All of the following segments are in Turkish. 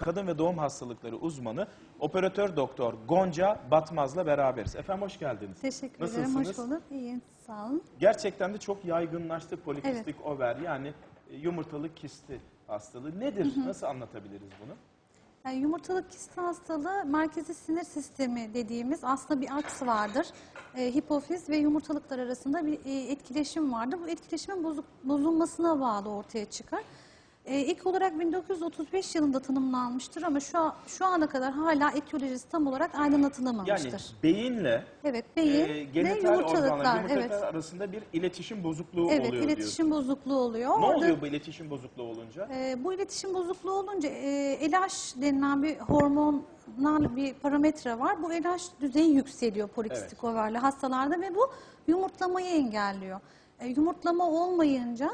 kadın ve doğum hastalıkları uzmanı operatör doktor Gonca Batmaz'la beraberiz. Efendim hoş geldiniz. Teşekkür Nasılsınız? ederim. Hoş bulduk. İyiyim. Sağ olun. Gerçekten de çok yaygınlaştı polikistik over yani e, yumurtalık kisti hastalığı. Nedir? Nasıl anlatabiliriz bunu? Yani yumurtalık kisti hastalığı merkezi sinir sistemi dediğimiz aslında bir aks vardır. E, hipofiz ve yumurtalıklar arasında bir e, etkileşim vardır. Bu etkileşimin bozuk, bozulmasına bağlı ortaya çıkar. E, ilk olarak 1935 yılında tanımlanmıştır ama şu, an- şu ana kadar hala etiyolojisi tam olarak Yani aydınlatılamamıştır. beyinle evet, beyin e, genital organlar, Evet, arasında bir iletişim bozukluğu evet oluyor iletişim bozukluğu oluyor. diyorsun. Ne Orada- oluyor bu iletişim bozukluğu olunca? Ee, bu iletişim bozukluğu olunca e, LH denilen bir hormonal bir parametre var. Bu LH düzeyi yükseliyor polikistik Evet. overli hastalarda ve bu yumurtlamayı engelliyor. E, yumurtlama olmayınca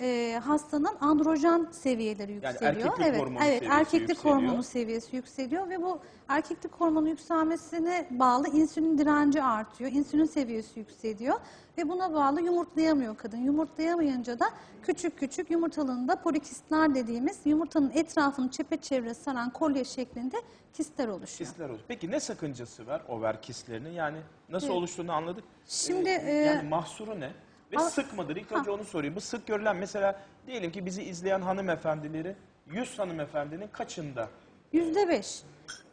e, hastanın androjen seviyeleri yükseliyor. erkeklik evet, hormonu evet, seviyesi erkeklik yükseliyor. hormonu seviyesi yükseliyor ve bu erkeklik hormonu yükselmesine bağlı insülin direnci artıyor. İnsülin seviyesi yükseliyor ve buna bağlı yumurtlayamıyor kadın. Yumurtlayamayınca da küçük küçük yumurtalığında polikistler dediğimiz yumurtanın etrafını çepeçevre saran kolye şeklinde kistler oluşuyor. Kistler olur. Peki ne sakıncası var over kistlerinin? Yani nasıl Evet. oluştuğunu anladık. Şimdi, Ee, e, yani mahsuru ne? Ve Al- sık mıdır? İlk önce onu sorayım. Bu sık görülen mesela diyelim ki bizi izleyen hanımefendileri 100 hanımefendinin kaçında? Yüzde beş.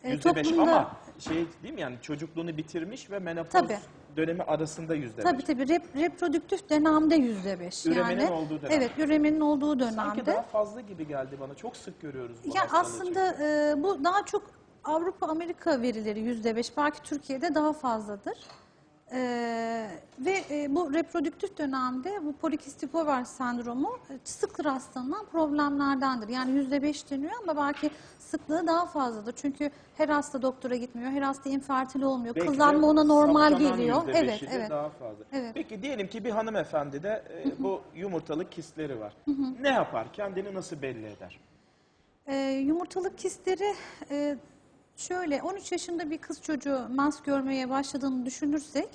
E, Yüzde beş toplumda- ama şey değil mi yani çocukluğunu bitirmiş ve menopoz Tabii. dönemi arasında yüzde Tabii beş. tabii rep, reprodüktif dönemde yüzde beş. Üremenin yani, olduğu dönem. Evet üremenin olduğu dönemde. Sanki daha fazla gibi geldi bana. Çok sık görüyoruz bu Ya hastalığı. aslında e, bu daha çok Avrupa Amerika verileri yüzde beş belki Türkiye'de daha fazladır. E, ve e, bu reprodüktif dönemde bu polikistik over sendromu e, sık rastlanan problemlerdendir. Yani yüzde beş deniyor ama belki sıklığı daha fazladır. Çünkü her hasta doktora gitmiyor, her hasta infertil olmuyor. Belki Kızlanma ona normal geliyor. Evet, evet. Daha fazla. Evet. Peki diyelim ki bir hanımefendi de e, bu yumurtalık kistleri var. Ne yapar? Kendini nasıl belli eder? Ee, yumurtalık kistleri e, şöyle 13 yaşında bir kız çocuğu mens görmeye başladığını düşünürsek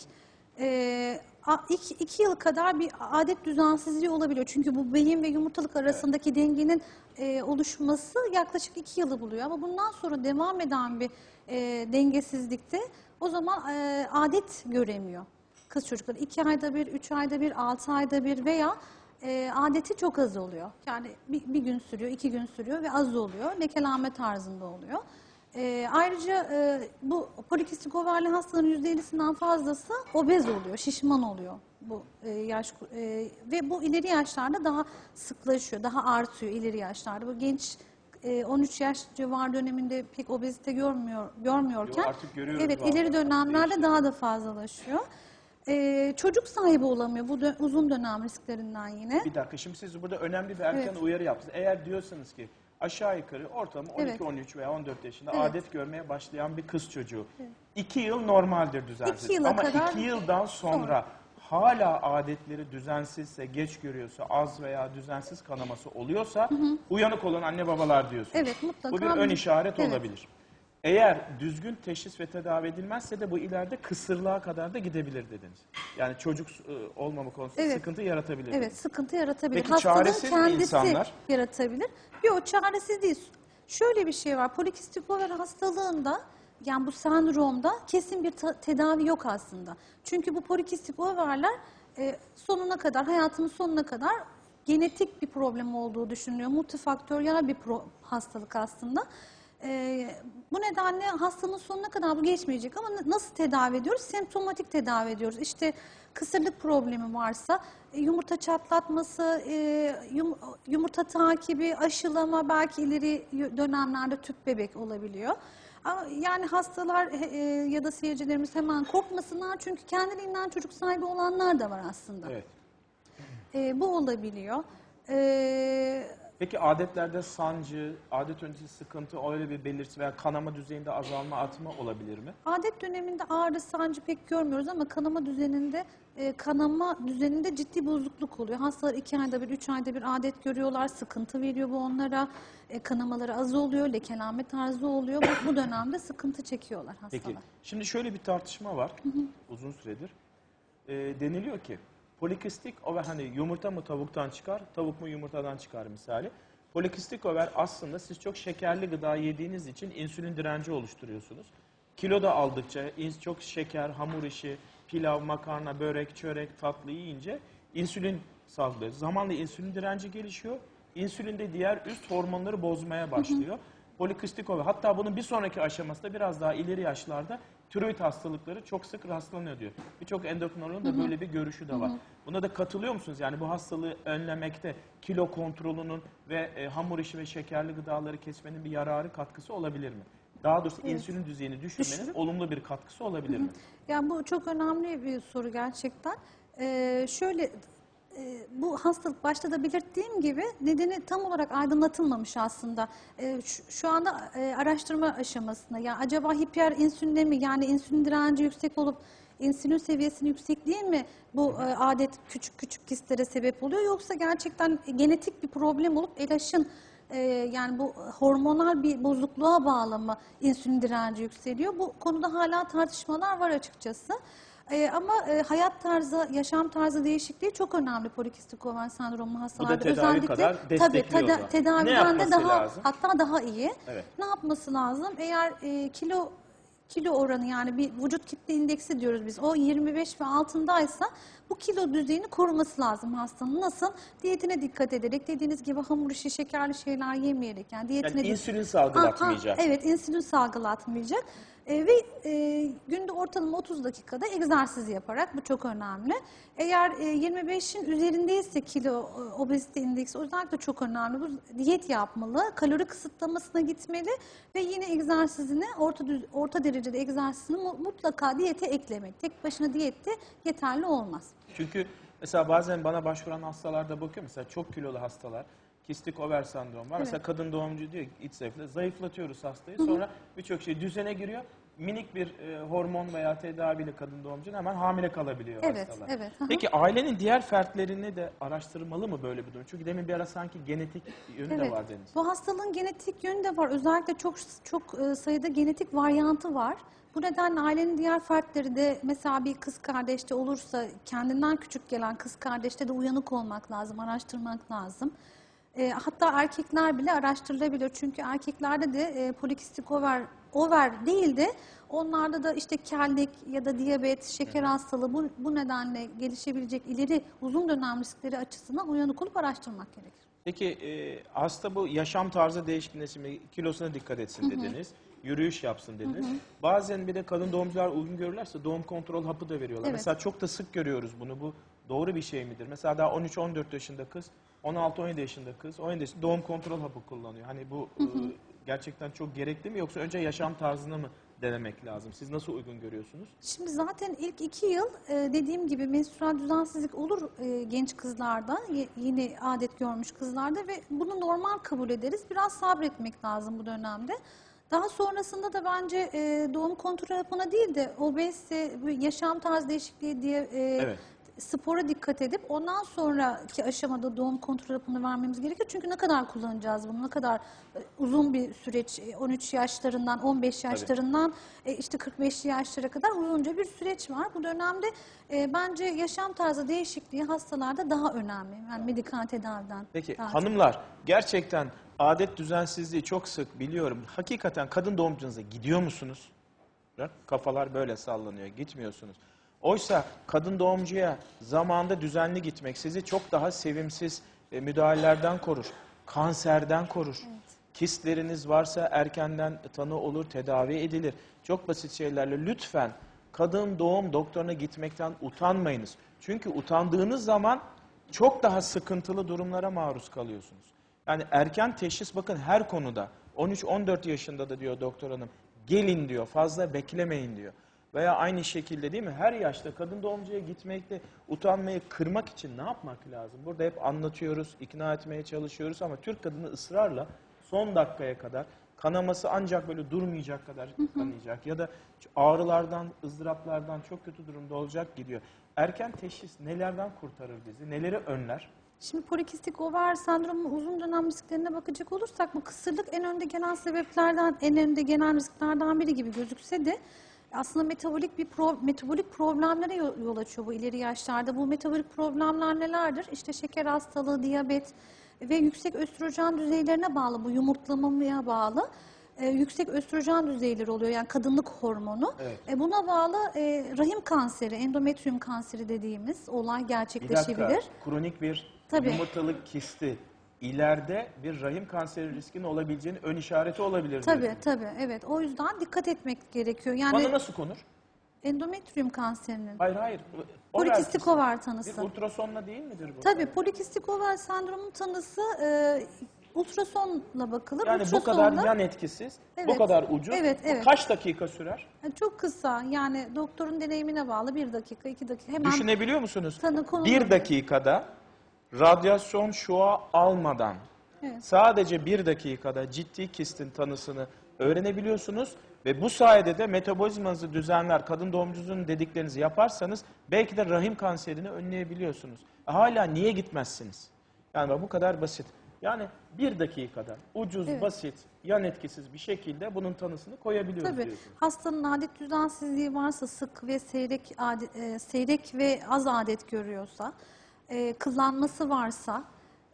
e, iki, iki yıl kadar bir adet düzensizliği olabiliyor. Çünkü bu beyin ve yumurtalık arasındaki dengenin e, oluşması yaklaşık iki yılı buluyor. Ama bundan sonra devam eden bir e, dengesizlikte o zaman e, adet göremiyor kız çocukları. iki ayda bir, üç ayda bir, altı ayda bir veya e, adeti çok az oluyor. Yani bir, bir gün sürüyor, iki gün sürüyor ve az oluyor. Lekelenme tarzında oluyor. E, ayrıca e, bu polikistik overli hastaların %50'sinden fazlası obez oluyor, şişman oluyor bu e, yaş e, ve bu ileri yaşlarda daha sıklaşıyor, daha artıyor ileri yaşlarda. Bu genç e, 13 yaş civar döneminde pek obezite görmüyor görmüyorken Yo, artık görüyoruz evet vallahi. ileri dönemlerde daha da fazlalaşıyor. E, çocuk sahibi olamıyor bu dö- uzun dönem risklerinden yine. Bir dakika şimdi siz burada önemli bir erken Evet. uyarı yaptınız. Eğer diyorsanız ki aşağı yukarı ortalama 12, Evet. 13 veya 14 yaşında Evet. adet görmeye başlayan bir kız çocuğu. 2 yıl normaldir düzensiz. İki yıla Ama kadar- 2 yıldan sonra hala adetleri düzensizse, geç görüyorsa, az veya düzensiz kanaması oluyorsa uyanık olan anne babalar diyorsunuz. Evet, mutlaka Bu bir ön bir- işaret Evet. olabilir. Eğer düzgün teşhis ve tedavi edilmezse de bu ileride kısırlığa kadar da gidebilir dediniz. Yani çocuk e, olmama konusunda Evet. sıkıntı yaratabilir. Evet sıkıntı yaratabilir. Peki çaresiz mi kendisi insanlar? yaratabilir. Yok çaresiz değil. Şöyle bir şey var. Polikistik over hastalığında yani bu sendromda kesin bir ta- tedavi yok aslında. Çünkü bu polikistik overler e, sonuna kadar, hayatının sonuna kadar genetik bir problem olduğu düşünülüyor. Multifaktöriyel bir pro- hastalık aslında. E, bu nedenle hastanın sonuna kadar bu geçmeyecek ama nasıl tedavi ediyoruz? Semptomatik tedavi ediyoruz. İşte kısırlık problemi varsa e, yumurta çatlatması, e, yum- yumurta takibi, aşılama belki ileri dönemlerde tüp bebek olabiliyor. Ama Yani hastalar e, ya da seyircilerimiz hemen korkmasınlar çünkü kendiliğinden çocuk sahibi olanlar da var aslında. Evet. E, bu olabiliyor. E, Peki adetlerde sancı, adet öncesi sıkıntı, öyle bir belirti veya kanama düzeyinde azalma, artma olabilir mi? Adet döneminde ağrı sancı pek görmüyoruz ama kanama düzeninde e, kanama düzeninde ciddi bozukluk oluyor. Hastalar iki ayda bir, üç ayda bir adet görüyorlar, sıkıntı veriyor bu onlara. E, kanamaları az oluyor, lekelenme tarzı oluyor. Bu, bu dönemde sıkıntı çekiyorlar hastalar. Peki şimdi şöyle bir tartışma var uzun süredir. Ee, deniliyor ki polikistik o ve hani yumurta mı tavuktan çıkar, tavuk mu yumurtadan çıkar misali. Polikistik over aslında siz çok şekerli gıda yediğiniz için insülin direnci oluşturuyorsunuz. Kilo da aldıkça çok şeker, hamur işi, pilav, makarna, börek, çörek, tatlı yiyince insülin salgılıyor. Zamanla insülin direnci gelişiyor. İnsülin de diğer üst hormonları bozmaya başlıyor. Polikistik over hatta bunun bir sonraki aşamasında biraz daha ileri yaşlarda tiroid hastalıkları çok sık rastlanıyor diyor. Birçok endokrinologun da böyle bir görüşü de var. Buna da katılıyor musunuz? Yani bu hastalığı önlemekte kilo kontrolünün ve e, hamur işi ve şekerli gıdaları kesmenin bir yararı katkısı olabilir mi? Daha doğrusu insülin düzeyini düşürmenin Düşürüp- olumlu bir katkısı olabilir mi? Yani bu çok önemli bir soru gerçekten. Ee, şöyle e, bu hastalık başta da belirttiğim gibi nedeni tam olarak aydınlatılmamış aslında. Ee, şu, şu anda e, araştırma aşamasında. Ya acaba hiperinsülinle mi yani insülin direnci yüksek olup insülin seviyesinin yüksekliği mi bu e, adet küçük küçük kistlere sebep oluyor yoksa gerçekten genetik bir problem olup elaşın e, yani bu hormonal bir bozukluğa bağlı mı insülin direnci yükseliyor? Bu konuda hala tartışmalar var açıkçası. E, ama e, hayat tarzı, yaşam tarzı değişikliği çok önemli polikistik over sendromlu hastalarda. tedavi kadar tabii destekliyor zaman. Ne tedaviden de daha lazım? hatta daha iyi. Evet. Ne yapması lazım? Eğer e, kilo kilo oranı yani bir vücut kitle indeksi diyoruz biz. O 25 ve altındaysa bu kilo düzeyini koruması lazım hastanın. Nasıl? Diyetine dikkat ederek dediğiniz gibi hamur işi, şekerli şeyler yemeyerek yani diyetine Yani insülin salgılatmayacak. Ha, ha, evet insülin salgılatmayacak. E, ve e, günde ortalama 30 dakikada egzersiz yaparak bu çok önemli. Eğer e, 25'in üzerindeyse kilo e, obezite indeksi özellikle çok önemli. Bu diyet yapmalı, kalori kısıtlamasına gitmeli ve yine egzersizini orta düz- orta derecede egzersizini mu- mutlaka diyete eklemek. Tek başına diyette yeterli olmaz. Çünkü mesela bazen bana başvuran hastalarda bakıyorum. Mesela çok kilolu hastalar. Kistik over sendrom var. Mesela kadın doğumcu diyor ki iç zayıfla. Zayıflatıyoruz hastayı. Sonra birçok şey düzene giriyor. Minik bir e, hormon veya tedaviyle kadın doğumcunun hemen hamile kalabiliyor Evet, hastalar. evet, hı hı. Peki ailenin diğer fertlerini de araştırmalı mı böyle bir durum? Çünkü demin bir ara sanki genetik yönü de var dediniz. Bu hastalığın genetik yönü de var. Özellikle çok çok e, sayıda genetik varyantı var. Bu nedenle ailenin diğer fertleri de mesela bir kız kardeşte olursa kendinden küçük gelen kız kardeşte de uyanık olmak lazım, araştırmak lazım. E, hatta erkekler bile araştırılabilir. Çünkü erkeklerde de e, polikistik over, over değil de onlarda da işte kellik ya da diyabet, şeker hastalığı bu, bu nedenle gelişebilecek ileri uzun dönem riskleri açısından uyanık olup araştırmak gerekir. Peki e, hasta bu yaşam tarzı değişikliğine kilosuna dikkat etsin dediniz. Yürüyüş yapsın dediniz. Bazen bir de kadın doğumcular uygun görürlerse doğum kontrol hapı da veriyorlar. Evet. Mesela çok da sık görüyoruz bunu. Bu doğru bir şey midir? Mesela daha 13-14 yaşında kız, 16-17 yaşında kız, 17 yaşında doğum kontrol hapı kullanıyor. Hani bu e, gerçekten çok gerekli mi yoksa önce yaşam tarzını mı denemek lazım? Siz nasıl uygun görüyorsunuz? Şimdi zaten ilk iki yıl e, dediğim gibi menstrual düzensizlik olur e, genç kızlarda, ye- yeni adet görmüş kızlarda ve bunu normal kabul ederiz. Biraz sabretmek lazım bu dönemde. Daha sonrasında da bence e, doğum kontrol hapına değil de obezite, bu yaşam tarzı değişikliği diye e, Evet. Spora dikkat edip ondan sonraki aşamada doğum kontrol hapını vermemiz gerekiyor. Çünkü ne kadar kullanacağız bunu, ne kadar e, uzun bir süreç, e, 13 yaşlarından 15 yaşlarından e, işte 45 yaşlara kadar uzunca bir süreç var. Bu dönemde e, bence yaşam tarzı değişikliği hastalarda daha önemli. Yani medikal tedaviden. Peki daha hanımlar gerçekten adet düzensizliği çok sık biliyorum. Hakikaten kadın doğumcunuza gidiyor musunuz? Kafalar böyle sallanıyor. Gitmiyorsunuz. Oysa kadın doğumcuya zamanda düzenli gitmek sizi çok daha sevimsiz e, müdahalelerden korur. Kanserden korur. Kistleriniz varsa erkenden tanı olur, tedavi edilir. Çok basit şeylerle lütfen kadın doğum doktoruna gitmekten utanmayınız. Çünkü utandığınız zaman çok daha sıkıntılı durumlara maruz kalıyorsunuz. Yani erken teşhis bakın her konuda 13-14 yaşında da diyor doktor hanım gelin diyor fazla beklemeyin diyor. Veya aynı şekilde değil mi her yaşta kadın doğumcuya gitmekte utanmayı kırmak için ne yapmak lazım? Burada hep anlatıyoruz, ikna etmeye çalışıyoruz ama Türk kadını ısrarla son dakikaya kadar kanaması ancak böyle durmayacak kadar kanayacak ya da ağrılardan, ızdıraplardan çok kötü durumda olacak gidiyor. Erken teşhis nelerden kurtarır bizi, neleri önler? Şimdi polikistik over sendromunun uzun dönem risklerine bakacak olursak bu kısırlık en önde gelen sebeplerden, en önde gelen risklerden biri gibi gözükse de aslında metabolik bir pro- metabolik problemlere yol, açıyor bu ileri yaşlarda. Bu metabolik problemler nelerdir? İşte şeker hastalığı, diyabet, ve yüksek östrojen düzeylerine bağlı bu yumurtlamaya bağlı e, yüksek östrojen düzeyleri oluyor yani kadınlık hormonu. Evet. E, buna bağlı e, rahim kanseri, endometrium kanseri dediğimiz olay Bir dakika, gerçekleşebilir. kronik bir Tabii. yumurtalık kisti ileride bir rahim kanseri riskinin olabileceğini ön işareti olabilir. Tabii diyorsunuz. tabii evet o yüzden dikkat etmek gerekiyor. Yani Bana nasıl konur? endometrium kanserinin Hayır hayır. O polikistik vergisi. ovar Bir tanısı. ultrasonla değil midir bu? Tabii polikistik ovar sendromu tanısı e, ultrasonla bakılır. Yani bu kadar yan etkisiz, bu Evet. kadar ucuz. Evet, Bu evet. kaç dakika sürer? Yani çok kısa yani doktorun deneyimine bağlı bir dakika iki dakika hemen Düşünebiliyor musunuz? tanı konulur. Bir dakikada radyasyon şua almadan Evet. sadece bir dakikada ciddi kistin tanısını öğrenebiliyorsunuz ve bu sayede de metabolizmanızı düzenler, kadın doğumcunun dediklerinizi yaparsanız belki de rahim kanserini önleyebiliyorsunuz. Hala niye gitmezsiniz? Yani bu kadar basit. Yani bir dakikada ucuz, Evet. basit, yan etkisiz bir şekilde bunun tanısını koyabiliyoruz Tabii diyorsunuz. hastanın adet düzensizliği varsa sık ve seyrek adet, e, seyrek ve az adet görüyorsa, e, kıllanması varsa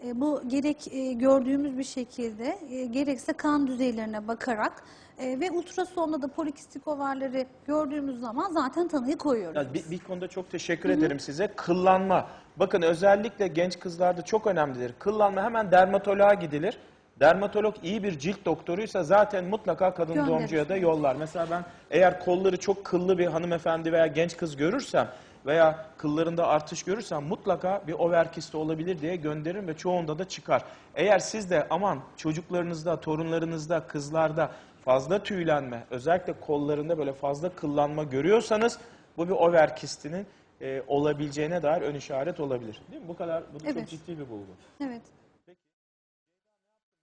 e, bu gerek e, gördüğümüz bir şekilde e, gerekse kan düzeylerine bakarak e, ve ultrasonda da polikistik ovarları gördüğümüz zaman zaten tanıyı koyuyoruz. Yani bir, bir konuda çok teşekkür ederim size. Kıllanma. Bakın özellikle genç kızlarda çok önemlidir. Kıllanma hemen dermatoloğa gidilir. Dermatolog iyi bir cilt doktoruysa zaten mutlaka kadın Gönderir. doğumcuya da yollar. Mesela ben eğer kolları çok kıllı bir hanımefendi veya genç kız görürsem veya kıllarında artış görürsem mutlaka bir over kisti olabilir diye gönderirim ve çoğunda da çıkar. Eğer siz de aman çocuklarınızda, torunlarınızda, kızlarda fazla tüylenme, özellikle kollarında böyle fazla kıllanma görüyorsanız bu bir over kistinin e, olabileceğine dair ön işaret olabilir. Değil mi? Bu kadar, bu da çok Evet. ciddi bir bulgu. Evet.